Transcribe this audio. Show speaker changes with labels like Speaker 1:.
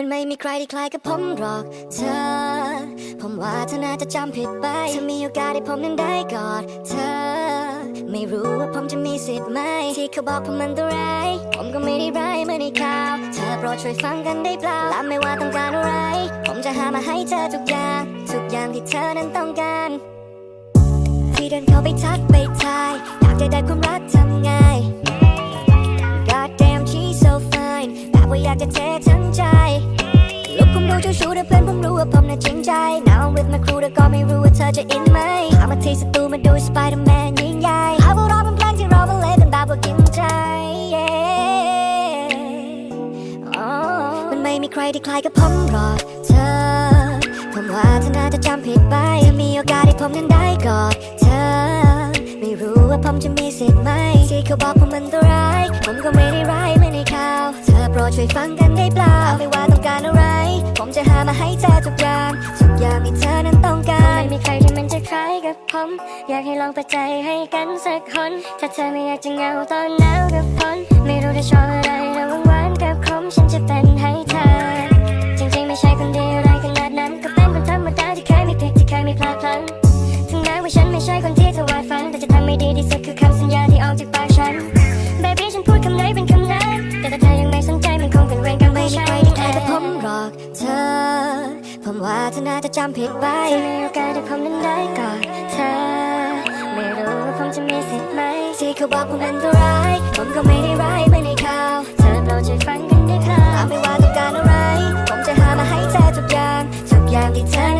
Speaker 1: มันไม่มีใครที่คล้ายกับผมหรอกเธอ ผมว่าเธอน่าจะจำผิดไปถ้ามีโอกาสให้ผมนั้นได้กอดเธอ ไม่รู้ว่าผมจะมีสิทธิ์ไหม ที่เขาบอกผมมันตัวร้าย ผมก็ไม่ได้ร้ายเมือในข่าว เธอโปรดช่วยฟังกันได้เปล่าและไม่ว่าต้องการอะไร ผมจะหามาให้เธอทุกอย่าง ทุกอย่างที่เธอนั้นต้องการ ที่เดินเข้าไปทักไปทายอยากจะได้ความรักทำไง ว่าอยากจะเททั้งใจ ลูกผมดูเจ้าชู้แต่เพื่อนผมรู้ว่าผมน่ะจริงใจ Now I'm with my crew แต่ก็ไม่รู้ว่าเธอจะอินไหมพามาที่สตูมาดู Spider-Man ยิ่งใหญ่เอาพวกเราเป็นเพลงที่เราบรรเลงกันแบบว่ากินใจ yeah อ๋อมันไม่มีใครที่คล้ายกับผมหรอกเธอ ผมว่าเธอน่าจะจำผิดไปถ้ามีโอกาสให้ผมนั้นได้กอดเธอไม่รู้ว่าผมจะมีสิทธิ์ไหมที่เขาบอกผมมันตัวร้าย ผมก็ไม่ได้ร้าย ดช่วยฟังกันได้เปล่าไม่ว่าต้องการอะไร ผมจะหามาให้เธอทุกอย่างทุกอย่างที่เธอนั้นต้องการไม่มีใครที่มันจะคล้ายกับผม อยากให้ลองเปิดใจให้กันสักคน ถ้าเธอไม่อยากจะเหงาตอนหนาวกับฝนไม่รู้จะชอบอะไรระหว่างหวานกับขมฉันจะเป็นให้เธอ จริงๆไม่ใช่คนดีอะไรขนาดนั้น ก็เป็นคนธรรมดาที่เคยมีผิดที่เคยมีพลาดพลั้งถึงแม้ว่าฉันไม่ใช่คนที่เธอวาดฝันแต่จะทำให้ดีที่สุดคือ หอกเธอ ผมว่าเธอน่าจะจำผิดไปจะมีโอกาสที่ผมนั้นได้กอดเธอ ไม่รู้ว่าผมจะมีสิทธิ์ไหม ที่เขาบอกผมเป็นตัวร้าย ผมก็ไม่ได้ร้ายไม่ในข่าว เธอโปรดใจฟังกันด้วยค่ะไม่ว่าต้องการอะไร ผมจะหามาให้เธอทุกอย่าง ทุกอย่างที่เธอ